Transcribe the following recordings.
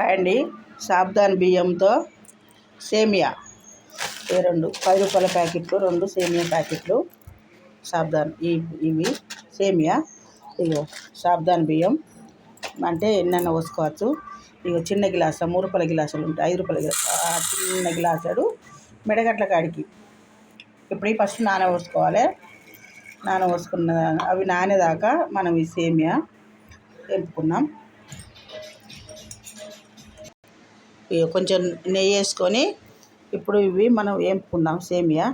అండి సాబ్దాన్ బియ్యంతో సేమియా. ఈ రెండు. పది రూపాయల ప్యాకెట్లు రెండు సేమియా ప్యాకెట్లు సాబ్దాన్ ఈ ఇవి సేమియా. ఇగో సాబ్దాన్ బియ్యం. అంటే ఎన్నైనా పోసుకోవచ్చు. ఇగో చిన్న గిలాస మూడు రూపాయల గిలాసులు ఉంటాయి. ఐదు రూపాయల గిలాస. ఆ చిన్న గ్లాసుడు మెడగట్ల కాడికి. ఇప్పుడు ఈ ఫస్ట్ నాన పోసుకోవాలి. నాన పోసుకున్న అవి నానేదాకా మనం ఈ సేమియా వేపుకున్నాం కొంచెం నెయ్యి వేసుకొని ఇప్పుడు ఇవి మనం వేపుకుందాం సేమియా.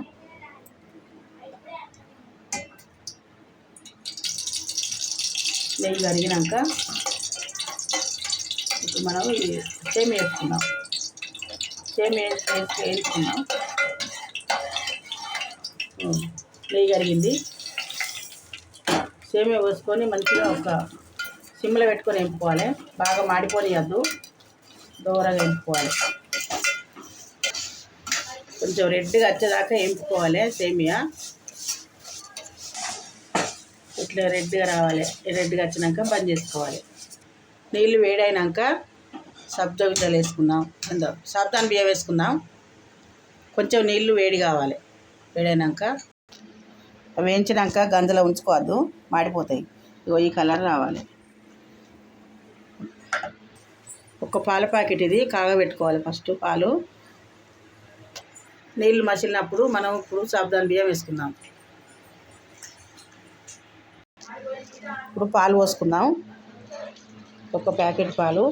నెయ్యి కరిగినాక ఇప్పుడు మనం ఈ సేమియా వేసుకుందాం. సేమియా వేసి వేసుకుందాం. నెయ్యి కరిగింది. సేమియా పోసుకొని మంచిగా ఒక సిమ్లో పెట్టుకొని వేపుకోవాలి. బాగా మాడిపోనియద్దు. దూరగా వేపుకోవాలి కొంచెం రెడ్గా వచ్చేదాకా వేపుకోవాలి సేమియా. ఇట్లా రెడ్గా రావాలి. రెడ్గా వచ్చినాక బంద్ చేసుకోవాలి. నీళ్ళు వేడైనాక సబ్జా గింజలు వేసుకుందాం. ఎందో సాబ్దాన్ బియ్యం వేసుకుందాం. కొంచెం నీళ్ళు వేడి కావాలి. వేడైనాక వేయించినాక గంజలో ఉంచుకోవద్దు. మాడిపోతాయి. ఇగో ఈ కలర్ రావాలి. ఒక పాల ప్యాకెట్ ఇది కాగబెట్టుకోవాలి ఫస్ట్ పాలు. నీళ్ళు మసిలినప్పుడు మనం ఇప్పుడు సాబ్దాన్ బియ్యం వేసుకుందాం. ఇప్పుడు పాలు పోసుకుందాం. ఒక ప్యాకెట్ పాలు.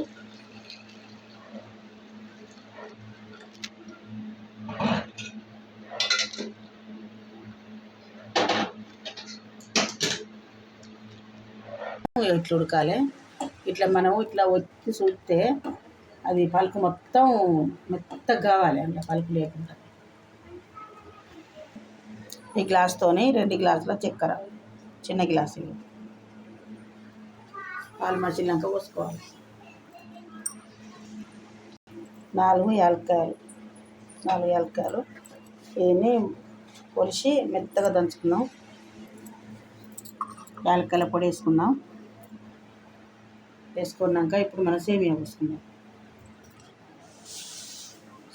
ఇట్లా ఉడకాలి. ఇట్లా మనం ఇట్లా వచ్చి చూస్తే అది పలుకు మొత్తం మెత్తగా కావాలి అంటే పలుకు లేకుండా. ఈ గ్లాస్తోని రెండు గ్లాసుల చక్కెర చిన్న గ్లాసు పాలు మసిలినాక పోసుకోవాలి. నాలుగు యాలక్కాయలు నాలుగు యాలక్కాయలు. ఇవన్నీ పొలిచి మెత్తగా దంచుకున్నాం యాలక్కాయల పొడి వేసుకున్నాం వేసుకున్నాక ఇప్పుడు మనం సేమియా పోసుకుందాం.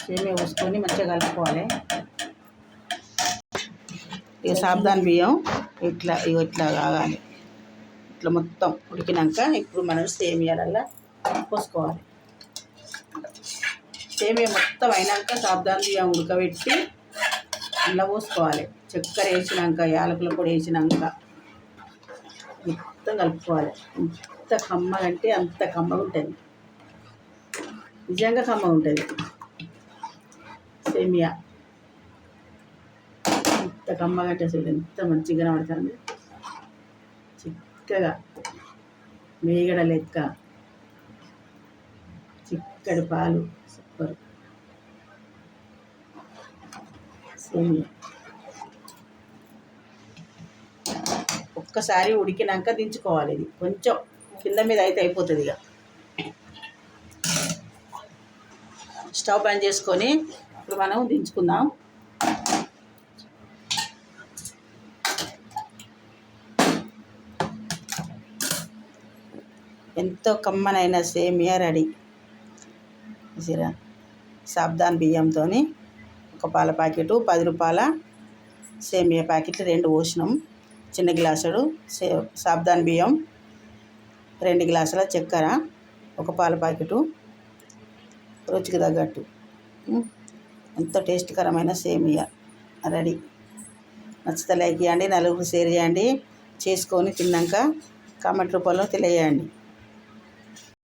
సేమియా పోసుకొని మంచిగా కలుపుకోవాలి. ఇక సాబ్దాన్ బియ్యం ఇట్లా ఇగో ఇట్లా కాగాలి ఇట్లా మొత్తం ఉడికినాక ఇప్పుడు మనం సేమియాలల్లా పోసుకోవాలి. సేమియా మొత్తం అయినాక సాబ్దాన్ బియ్యం ఉడకబెట్టి అందులో పోసుకోవాలి. చక్కెర వేసినాక యాలకుల పొడి వేసినాక. మొత్తం కలుపుకోవాలి. ఎంత కమ్మలంటే అంత కమ్మగా ఉంటుంది. నిజంగా కమ్మగా ఉంటుంది. సేమియా. ఎంత కమ్మగా అంటే అసలు ఎంత మంచిగా కనబడుతుంది. చిక్కగా. మేగడ లెక్క. చిక్కడి పాలు. సూపర్. సేమియా. ఒక్కసారి ఉడికినాక దించుకోవాలి ఇది. కొంచెం కింద మీద అయితే అయిపోతుంది ఇక. స్టవ్ బంద్ చేసుకొని ఇప్పుడు మనం దించుకుందాం. ఎంతో కమ్మనైన సేమియా రెడీ. సిరా సాబ్దాన్ బియ్యంతో ఒక పాల ప్యాకెట్ పది రూపాయల సేమియా ప్యాకెట్లు రెండు పోసినాం. చిన్న గ్లాసుడు సాబ్దాన్ బియ్యం రెండు గ్లాసుల చక్కెర ఒక పాల ప్యాకెటు రుచికి తగ్గట్టు. ఎంత ఎంతో టేస్ట్కరమైన సేమియా. రెడీ. నచ్చితే లైక్ చేయండి నలుగురు షేర్ చేయండి. చేసుకొని తిన్నాక కామెంట్ రూపంలో తెలియజేయండి.